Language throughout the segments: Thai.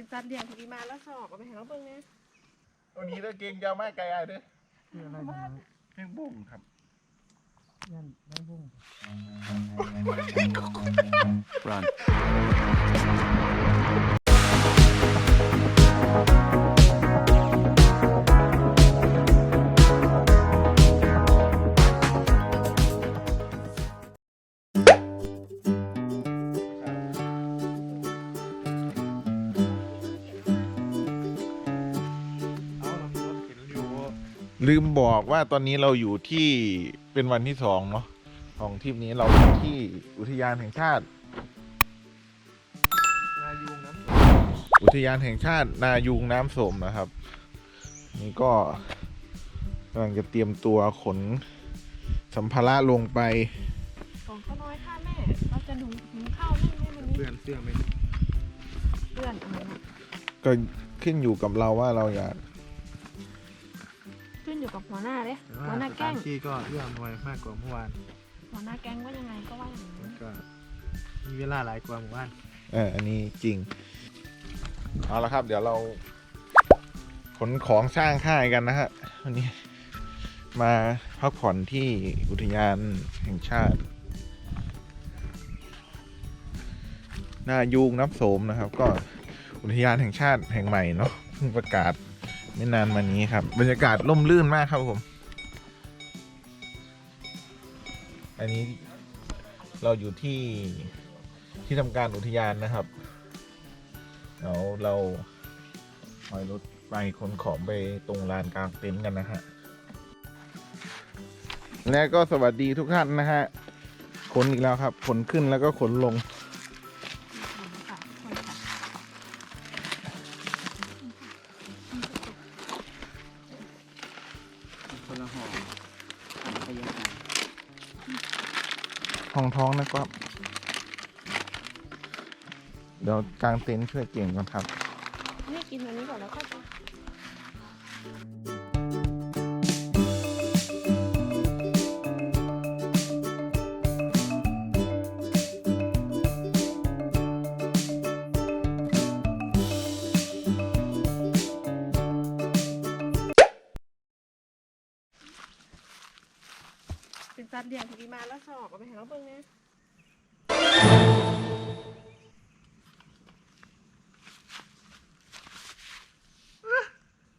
เป็นสัตว์เลี้ยงที่ดีมาแล้วสอบเอาไปให้เราเบิ่งเนี่ยตัวนี้ตะเกงยาวมากไกลอ้ายเด้อคืออะไรนะแห้งบุ้งครับยันได้บุ้ง Run. ลืมบอกว่าตอนนี้เราอยู่ที่เป็นวันที่สองเนาะของทริปนี้เราอยู่ที่อุทยานแห่งชาติ นายุงน้อุทยานแห่งชาตินายูงน้ำสมนะครับ นี่ก็กำลังจะเตรียมตัวขนสัมภาระลงไปของข้าวน้อยค่ะแม่ เราจะหุงหุงข้าวนึ่งให้มันำนี่เพื่อนเสื้อไหมเพื่อนอะไรนะก็ขึ้นอยู่กับเราว่าเราอยากขึ้น อยู่กับหัวหน้าเลยแต่หัว่าวหน้าสแก๊ถางนที่ก็เอื้ออำนวยมากกว่าเมื่อวานหัวหน้าแก๊งว่ายังไงก็ว่าอย่างนั้นแล้วก็มีเวลาหลายกว่าเมื่อวานเอออันนี้จริงเอาละครับ เดี๋ยวเราขนของสร้างค่ายกันนะฮะวันนี้มาพักผ่อนที่อุทยานแห่งชาตินายูงน้ำโสมนะครับ ก็อุทยานแห่งชาติแห่งใหม่เนาะเพิ่งประกาศ ไม่นานมานี้ครับ บรรยากาศร่มรื่นมากครับผม อันนี้เราอยู่ที่ที่ทำการอุทยานนะครับเดี๋ยวเราถอยรถไปขนของไปตรงลานกลางเต็นท์กันนะฮะ และก็สวัสดีทุกท่านนะฮะขนอีกแล้วครับขนขึ้นแล้วก็ขนลง องท้องนะครับ เดี๋ยวกลางเต็นท์ช่อเก่งก่อนครับ นี่กินอันนี้ก่อนแล้วก็จะ เป็นสัตว์เลี้ยงที่ดีมาแล้วสอบเอาไปให้เราเบิ่งเนี่ย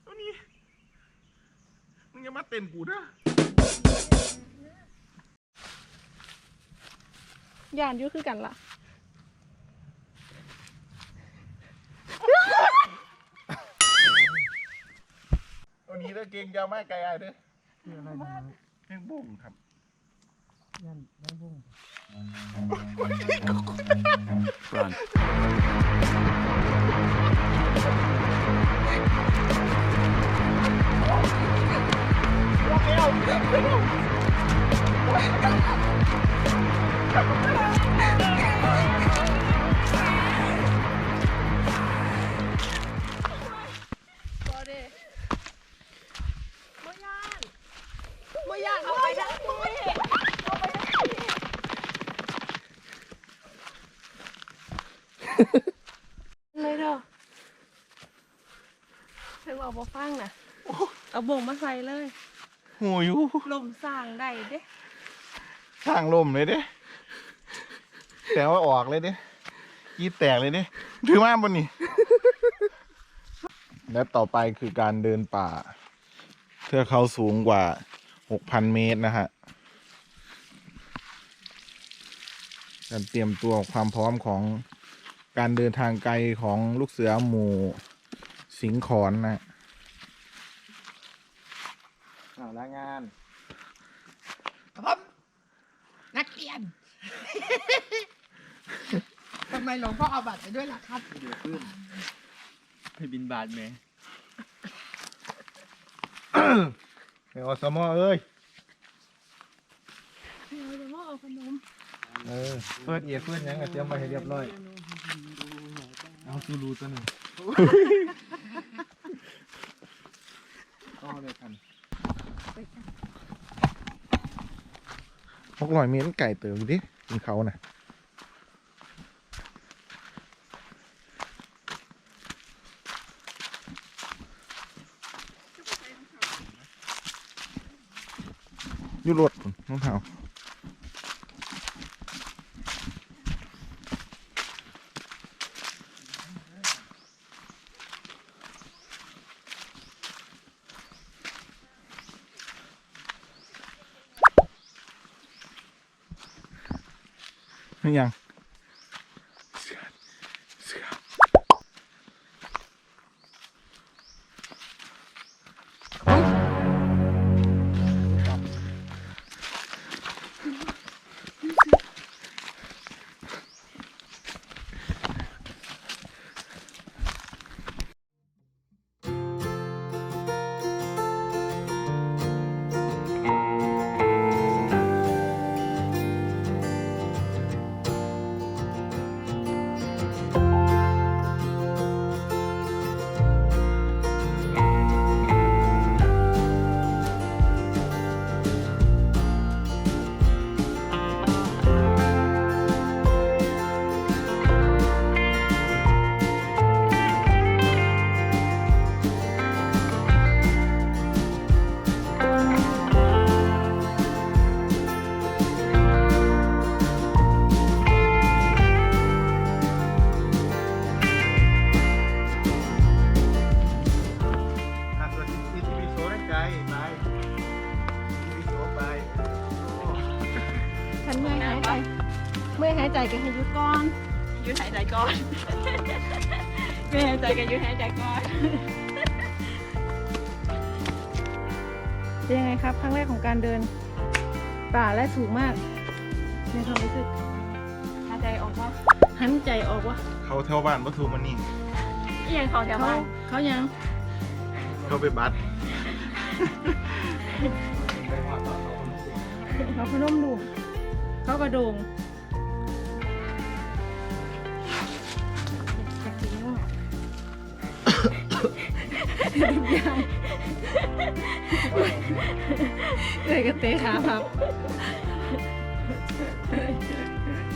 ตัวนี้มึงอย่ามาเต้นกูนะยานอยุ่คือกันล่ะ ตัวนี้ตะเกงยาวมากไกลอ้ายเด้อคืออะไรนะแห้งบุ้งครับ ยันได้บุ้ง Run. าบ่ฟังน่ะเอาบ่งมาใส่เลยหูอยู่ลมสร้างได้เด้ทางลมเลยเด้แต่ว่าออกเลยเด้ยีดแตกเลยเด้ถือมาบนนี่ และต่อไปคือการเดินป่า เทือกเขาสูงกว่า 6,000 เมตรนะฮะการเตรียมตัวความพร้อมของการเดินทางไกลของลูกเสือหมู่สิงขอนนะ อ่าลางานผมนักเรียน ทำไมหลวงพ่อเอาบัตรไปด้วยล่ะครับ เดี๋ยวขึ้นให้บินบาทไหมเดี๋ยวสมอเอ้ย เดี๋ยวจะมาเอาขนมเออเปิดเอียดเปิดหยังก็เตรียมไปให้เรียบร้อย เอาซูรูตัวหนึ่งก็เลยกัน หกร้อยเมตรไก่เติมดิเป็นเขานะ่ะอยู่รถน้องเท้า ยัง ไม่หายใจกันหยุดหายใจก่อนเป็นยังไงครับ ครั้งแรกของการเดิน ป่าและสูงมากในความรู้สึกหายใจออกว่าหันใจออกวะเขาแถวบ้านปทุมมันนี่อีหยังเขาแถวเขาบ้านเขายังเขาไปบัสเขาพนมดุงเขากระโดง ยังเลยกระเตะขาพับ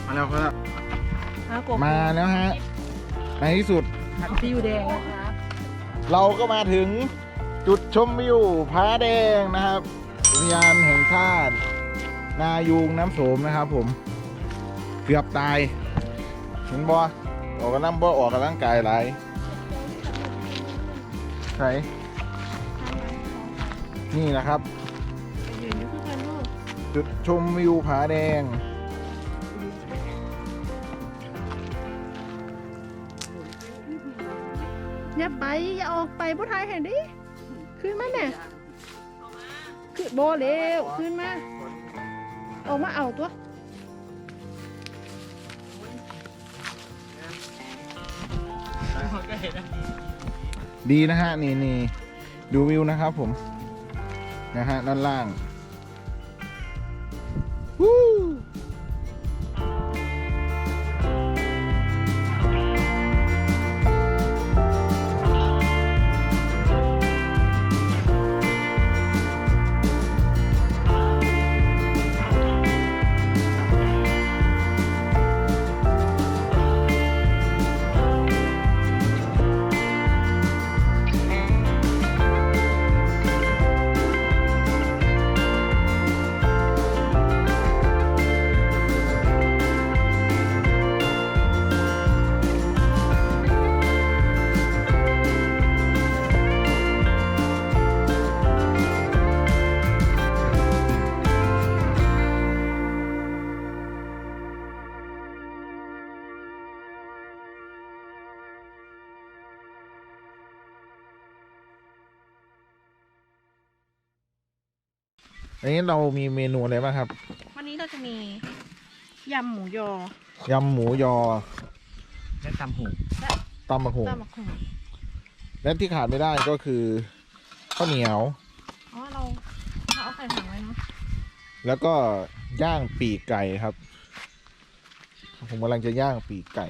มาแล้วครับหากบมาแล้วฮะ ในที่สุดซีอิ๊วแดงนะคะเราก็มาถึงจุดชมวิวผาแดงนะครับอุทยานแห่งชาติ นายูงน้ำโสมนะครับผม เกือบตาย เห็นบ่ออกกำลังบ่ออกกำลังกายหลาย ใช่นี่นะครับ จุดชมวิวผาแดง อย่าไป อย่าออกไปผู้ชายเห็นดิ ขึ้นมาเนี่ยขึ้นโบเร็วขึ้นมา ออกมาเอาตัวก็เห็นนะ ดีนะฮะนี่นี่ดูวิวนะครับผมนะฮะด้านล่าง อันนี้เรามีเมนูอะไรบ้างครับ วันนี้เราจะมียำหมูยอยำหมูยอและตำหูตำบักหุ่งตำบักหุ่งและที่ขาดไม่ได้ก็คือข้าวเหนียว อ๋อเราเราเอาใส่ถังไว้เนาะแล้วก็ย่างปีกไก่ครับ ผมกำลังจะย่างปีกไก่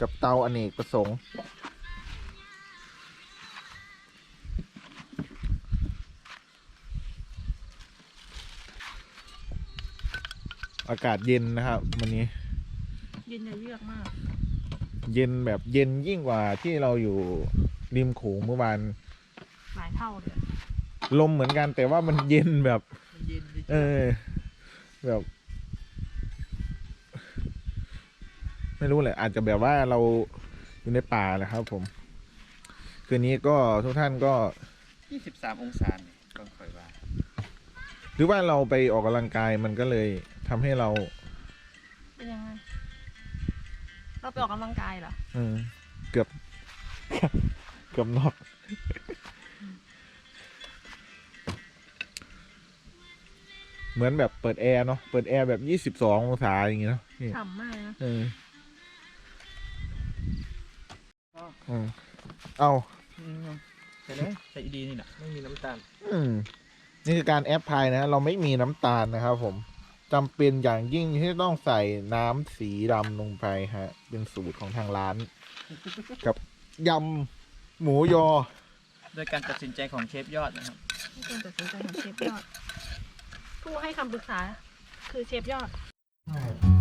กับเตาอเนกประสงค์ อากาศเย็นนะครับวันนี้ เย็นอย่าเยือกมาก เย็นแบบเย็นยิ่งกว่าที่เราอยู่ริมโขงเมื่อวานหลายเท่าเลยลมเหมือนกันแต่ว่ามันเย็นแบบมันเย็นดิเออ แบบ ไม่รู้แหละอาจจะแบบว่าเราอยู่ในป่าแหละครับ ผม คืนนี้ก็ทุกท่านก็ยี่สิบสามองศาเนี่ยต้องคอยว่า หรือว่าเราไปออกกำลังกายมันก็เลยทำให้เราเป็นยังไงเราไปออกกำลังกายเหรอเออเกือบ เกือบนอก เหมือนแบบเปิดแอร์เนาะเปิดแอร์แบบยี่สิบสององศาอย่างงี้เนาะนี่ฉ่ำมากนะเอออืมเอาใช่เลยใส่ดีนี่นะไม่มีน้ำตาล อืม นี่คือการแอปพลายนะเราไม่มีน้ำตาลนะครับผมจำเป็นอย่างยิ่งที่ต้องใส่น้ำสีดำลงไปฮะ เป็นสูตรของทางร้าน กับยำหมูยอ โดยการตัดสินใจของเชฟยอดนะครับไม่ควรตัดสินใจของเชฟยอด ผู้ให้คำปรึกษาคือเชฟยอดส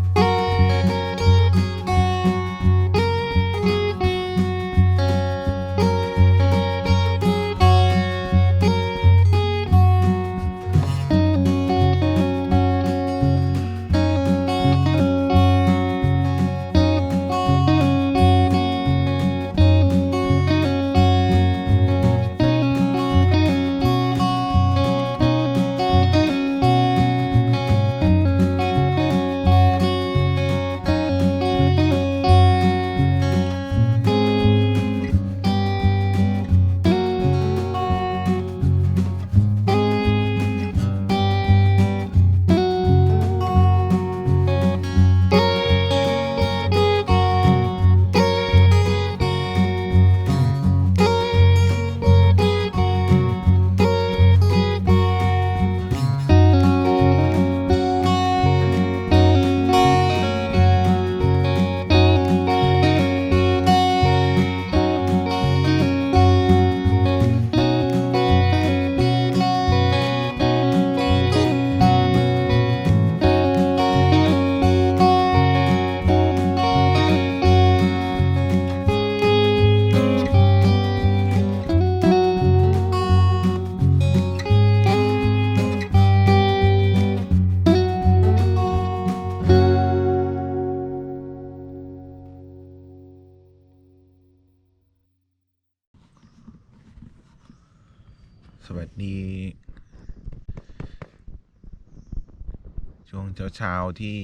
ช่วงเช้าๆที่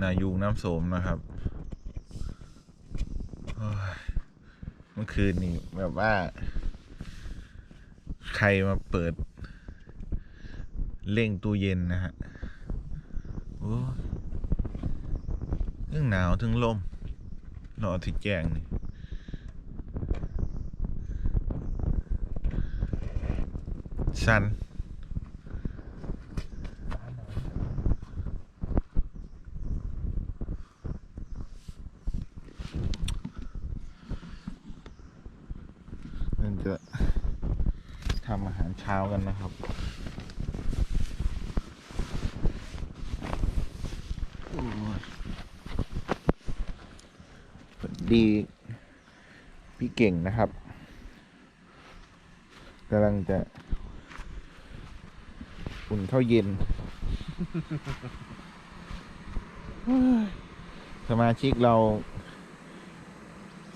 นายูงน้ำโสมนะครับเมื่อคืนนี้แบบว่า ใครมาเปิดเร่งตู้เย็นนะฮะโอ้ยทั้งหนาวทั้งลมรอที่แจ้งนี่สันนั่นจะทำอาหารเช้ากันนะครับโอ้ยสวัสดี พี่เก่งนะครับกำลังจะอุ่นข้าวเย็น สมาชิกเรา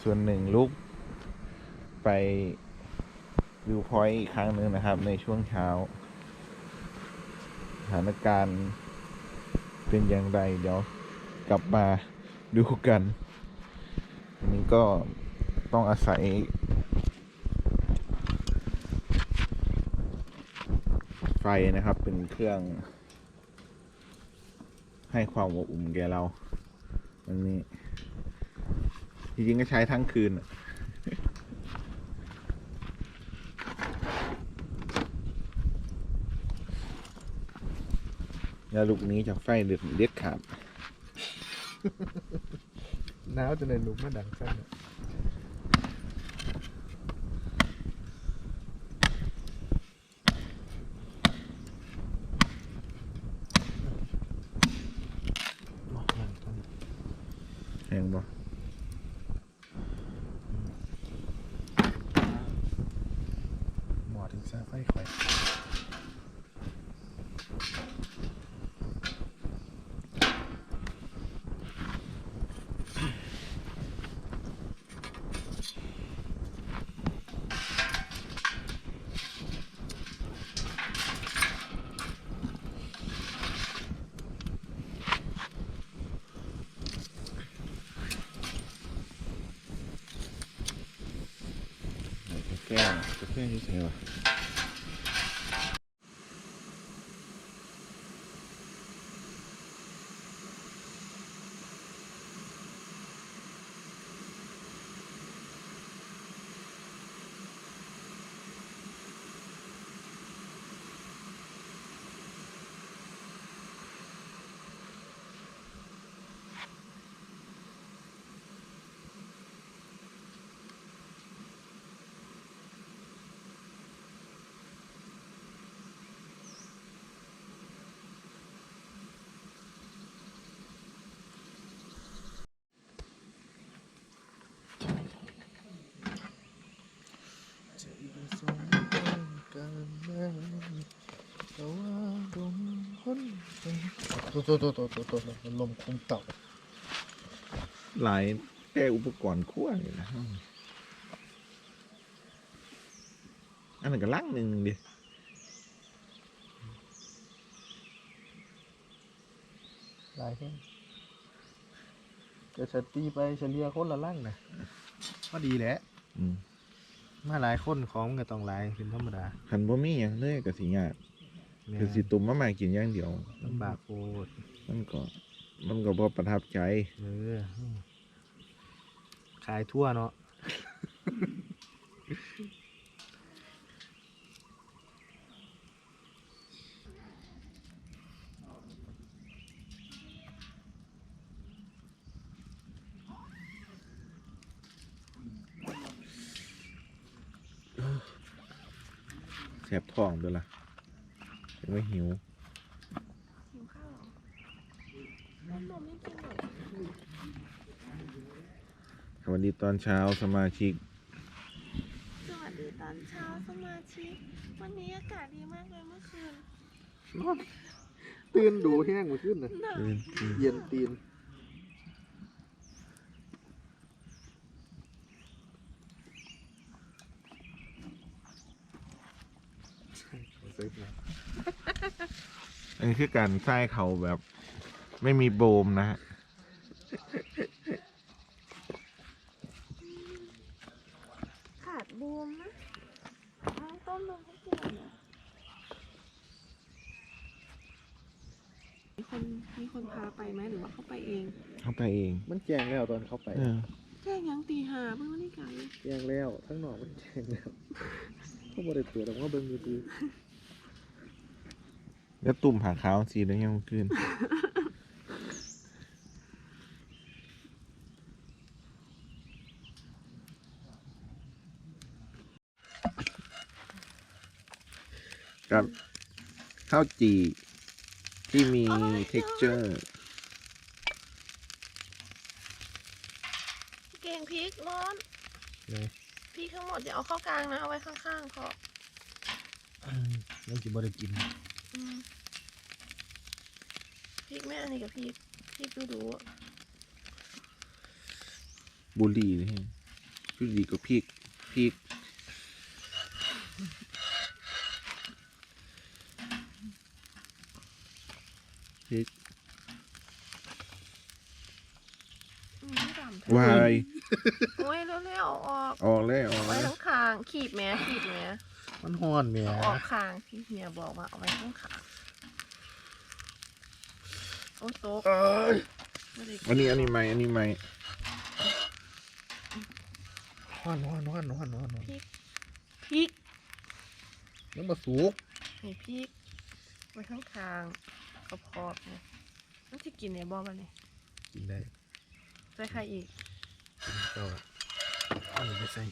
ส่วนหนึ่งลุก ไปวิวพอยต์อีกครั้งหนึ่งนะครับ ในช่วงเช้าสถานการณ์เป็นอย่างไร เดี๋ยวกลับมาดูกันอันนี้ก็ ต้องอาศัย ไฟนะครับเป็นเครื่อง ให้ความอบอุ่นแก่เราวันนี้ จริงๆก็ใช้ทั้งคืนอะยาลูกนี้จากไฟเด็ดเด็ดขาดหนาวจะในหลุมมาดังสั้นอะ แหงบ่ หมอถึงทราบ ค่อย กาแฟกา แฟที่ใช่ปะๆตัวตัวตัวตัวตัวตัวลมคุมเต่าหลายแก้อุปกรณ์คั่วอยู่นะอันนั้นก็ลังหนึ่งดิหลายแค่จะฉันตีไปเฉลี่ยคนละล่างนะก็ดีแหละอืม มาหลายคนของมันก็ต้องหลายเป็นธรรมดาคันบ่มีหยังเลยก็สิยากคือสิตุ่มมามากินอย่างเดียว ลำบากโคตรมันก็ มันก็บ่ประทับใจ เออขายทั่วเนาะ สบท้องด้วยล่ะยังไม่หิวหิวข้าวเหรอนมไม่กินหรอสวัสดีตอนเช้าสมาชิก สวัสดีตอนเช้าสมาชิก วันนี้อากาศดีมากเลยเมื่อคืน ตื่นดูแห้งมาขึ้นนะหนาวเย็นตีน เซ็กนะอันนี้คือการใส่เขาแบบ ไม่มีโบมนะฮะขาดบูมนะเอาต้มนมให้กินหน่อยนะมีคนมีคนพาไปไหมหรือว่าเขาไปเอง เข้าไปเองมันแจ้งแล้วตอนเข้าไปเออแจ้งยังตีหาเพิ่งวันนี้ไก่แจ้งแล้วทั้งหนอกมันแจ้งแล้วเขาบริเปิดแต่ว่าเบิ่งดี แล้วตุ่มผ่าขาวสีแล้วยังขึ้น กับข้าวจี่ที่มี texture เก่งพริกร้อนๆเลยพริกทั้งหมดอย่าเอาเข้ากลางนะ เอาไว้ข้างๆพอ แล้วจิบริกินอืมพ ริกแม่อันนี้กับพริกพริกดูดูๆอะบุหรี่นี่บุหรี่ก็พริกพริกพริกอืมไม่ดำแท้วายโอ้ยเร็วๆเอาออกออกเลยออกเอาเลไว้ยทั้งคางขีดแม่ขีดแม่มันฮ้อนเมียเอาออกคางพี่เมียบอกว่าเอาไว้ทั้งคาง โอ้โต๊ะไม่ได้กิอันนี้อันนี้ไหมอันนี้ไหมฮ้อนฮ้อนฮ้อนฮ้อนฮ้อนฮ้อนพริกยังมาสุกให้พริกไว้ทั้งคางขอบขอบๆเนี่ยมันจะกินเนี่ยบอกกันนี่กินได้ใส่ใครอีกกินก็เอันนี้ไม่ใส่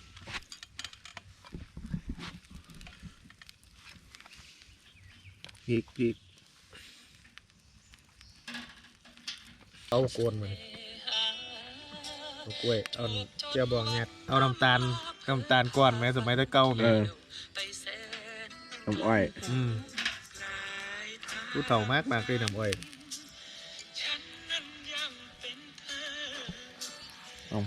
พริกพริก เอาโกนมันเอากล้วยเอาเจียวบองแงดเอาน้ำตาลน้ำตาลก้อนไหมสมัยแตะเก่าเอเนี่ยอน้ำอ้อยอืมรู้เต่ามากมากเลยน้ำอ้อยเอา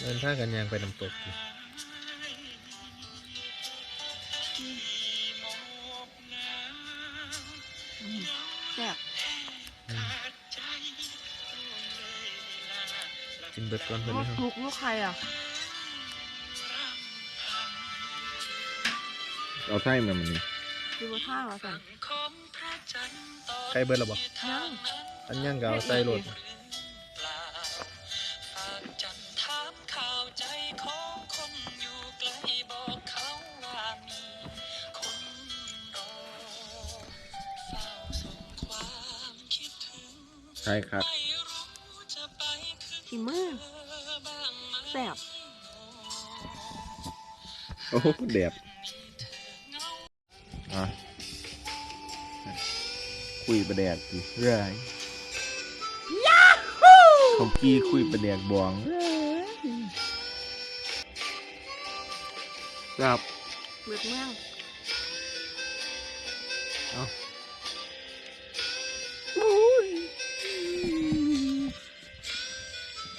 เดินทางกันยางไปน้ำตกอยู่ กินเบิดก่อนเพื่อนลูกนะครับ ลูกลูกใครอะ เอาไส้มามันนี่ดูว่าท่าว่าสั่นใครเบิดหรอบอกยังอันย่างก็เอาใส่รถใช่ครับขีมือ แซ่บโอ้โหแดดอะคุยประแดดสิเรื่อยของกี้คุยประแดดบวงครับเบิดเมือง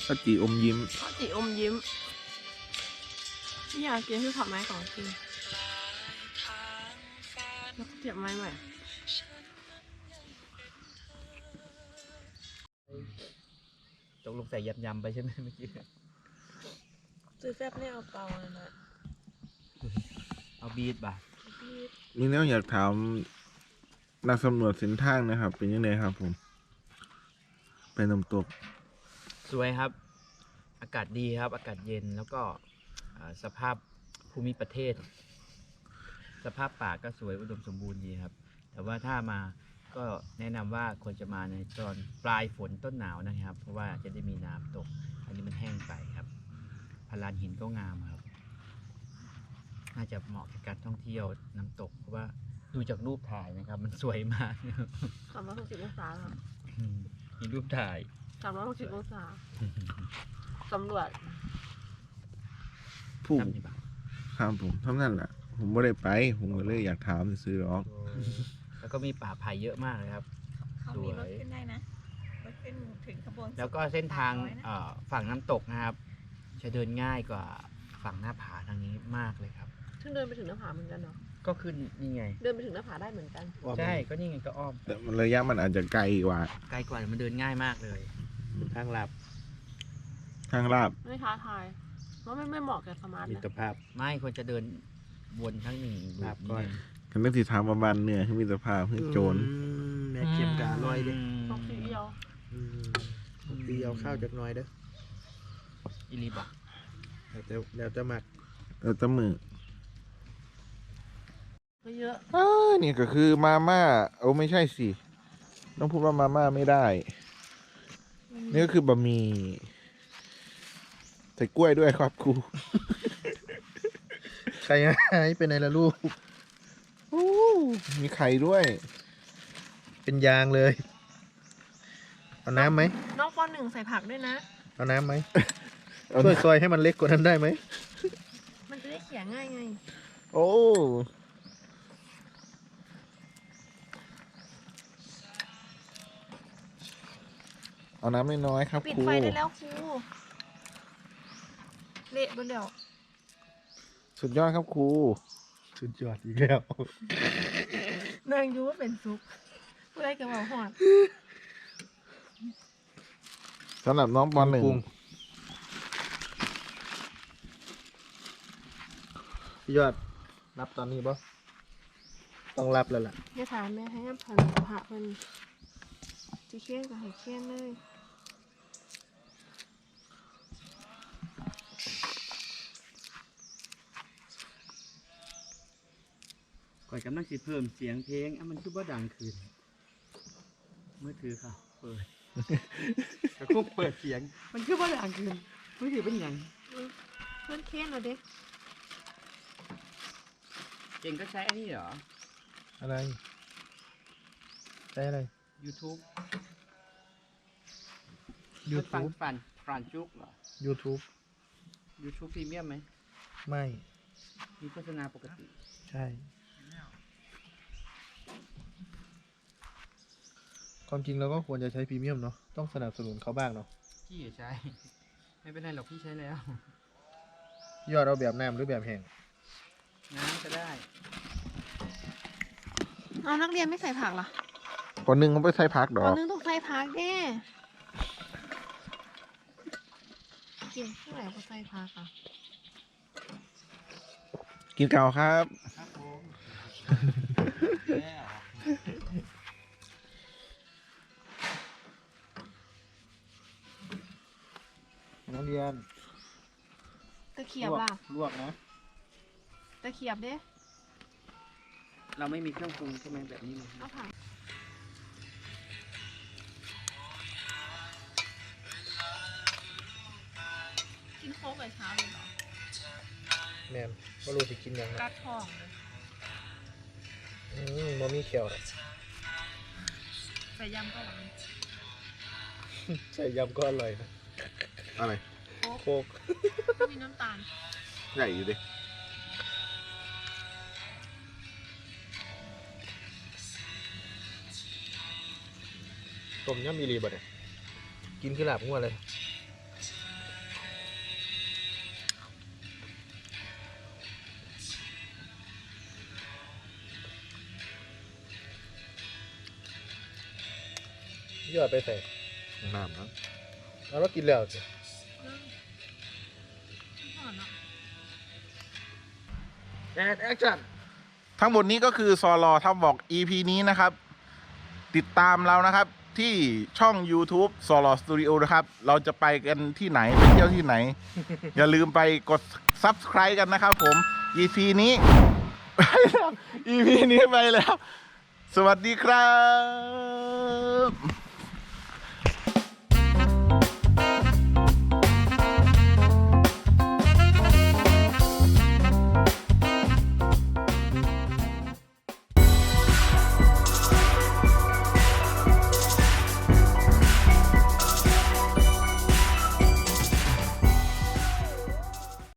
ข้าวจีอมยิ้ม ข้าวจีอมยิ้มที่อยากกินคือผักไม้ของจริงแล้วก็เสียบไม้ใหม่ตกลงใส่ยำยำๆไปใช่ไหมเมื่อกี้ซื้อแซ่บเนี่ยเอาเปล่าเลยนะเอาบีดบ่ะมีแนวอยากถามนักสำรวจเส้นทางนะครับ เป็นยังไงครับผม ไปน้ำตก สวยครับ อากาศดีครับ อากาศเย็นแล้วก็อ่าสภาพภูมิประเทศ สภาพป่าก็สวยอุดมสมบูรณ์ดีครับ แต่ว่าถ้ามาก็แนะนำว่าควรจะมาในตอนปลายฝนต้นหนาวนะครับ เพราะว่าจะได้มีน้ำตก อันนี้มันแห้งไปครับพลานหินก็งามครับ น่าจะเหมาะกับการท่องเที่ยวน้ำตก เพราะว่าดูจากรูปถ่ายนะครับ มันสวยมากนะครับสามร้อยหกสิบองศาค่ะอืมมีรูปถ่าย สามร้อยหกสิบองศาสำรวจผู้ทำดีป่ะครับผมเท่านั้นแหละผมไม่ได้ไป ผมก็เลยอยากถามซื้อหรอกแล้วก็มีป่าไผ่เยอะมากเลยครับ เขามีรถขึ้นได้นะรถขึ้นถึงขบวนแล้วก็เส้นทางเอ่อฝั่งน้ำตกนะครับ จะเดินง่ายกว่าฝั่งหน้าผาทางนี้มากเลยครับ ซึ่งเดินไปถึงหน้าผาเหมือนกันเนาะก็ขึ้นนี่ไง เดินไปถึงหน้าผาได้เหมือนกันใช่ก็นี่ไงก็อ้อมแต่มันระยะมันอาจจะไกลกว่า ไกลกว่ามันเดินง่ายมากเลย ทางลับทางลาบ ไม่ท้าทายเพราะไม่ไม่เหมาะกับสมาร์ทมินะตรภาพ ไม่ควรจะเดินวนทั้งหนึ่งลาบก้อยกันนึกถึงทางประบานเหนือขึ้นมีสภาพขึ้นโจรแม่เค็มกะอร่อยเด้อต้องซีเอียวอืมปีเอาข้าวจากหน้อยเด้ออิลีบอกแล้วแต่แล้วจะมักเออแตะมือก็เยอะอ่านี่ก็คือมาม่าโอ้ไม่ใช่สิ ต้องพูดว่ามาม่าไม่ได้ นี่ก็คือบะหมี่ใส่กล้วยด้วยครับครูใครหายไปไหนละลูกอู้มีไข่ด้วย เป็นยางเลย เอาน้ำไหม น้องปหนึ่งใส่ผักด้วยนะ เอาน้ำไหมเอาช่วยซอยให้มันเล็กกว่านั้นได้ไหม มันจะได้เขี่ยง่ายไง โอ้ เอาน้ำน้อยๆครับปิดครูไฟได้แล้วครูเละไปแล้วสุดยอดครับครูสุดยอดอีกแล้วนางยูว่าเป็นซุปผู้ใดกับเบาหอดสำหรับน้องปหนึ่งปรุงพี่ยอดรับตอนนี้ปะต้องรับแล้วล่ะอย่าถามแม่ให้น้ำผันผักมันจะเคี่ยนกับให้เคี่ยนเลย อนกำลังสิเพิ่มเสียงเพลงอะมันคือว่าดังขึ้นมือถือค่ะ เปิดกระคุกเปิดเสียง มันคือว่าดังขึ้นมือถือเป็นหยังเพื่อนเคี่ยนเอาเด็กเก่งก็ใช้อันนี้เหรอ อะไร ใช้อะไร YouTube ฟัง YouTube ฟันฟรานจุกเหรอ YouTube YouTube พรีเมียมไหม ไม่ มีโฆษณาปกติ ใช่ ความจริงเราก็ควรจะใช้พรีเมียมเนาะต้องสนับสนุนเขาบ้างเนาะพี่อย่าใช้ ไม่เป็นไรหรอกพี่ใช้แล้ว ยอดเอาแบบน้ำหรือแบบแห้งน้ำก็ได้เอานักเรียนไม่ใส่ผักเหรอก่อนหนึ่งเขาไปใส่พักดอตอนกนึงต้องใส่ผักเด้กินเท่าไหร่ก็ใส่ผักอะกินเก่าครับ ครับผม นักเรียนตะเขียบล่ะ ลวกนะตะเขียบเด้เราไม่มีเครื่องปรุงใช่ไหมแบบนี้เลยเอาผักกินโค้กแต่เช้าเลยเหรอแมนว่ารู้สิกินหยังกันะดท้องเลยอืมบ่มีเขียวหรอกใส่ยำก็หวานใส่ยำก็อร่อยนะ อะไรโคกไม่มีน้ำตาลใหญ่อยู่ดิต้มยำมีรีบ่เนี่ยกินขึ้นหลับงัวเลยยอดไปใส่น้ำนะเอาแล้วกินแล้วสิหอมเนาะ แอดแอคชั่นทั้งหมดนี้ก็คือซอลอทับบอก EP นี้นะครับ ติดตามเรานะครับที่ช่อง YouTube ซอลอสตูดิโอนะครับ เราจะไปกันที่ไหน ไปเที่ยวที่ไหน อย่าลืมไปกด Subscribe กันนะครับผม EP นี้ ไปแล้ว EP นี้ไปแล้ว สวัสดีครับ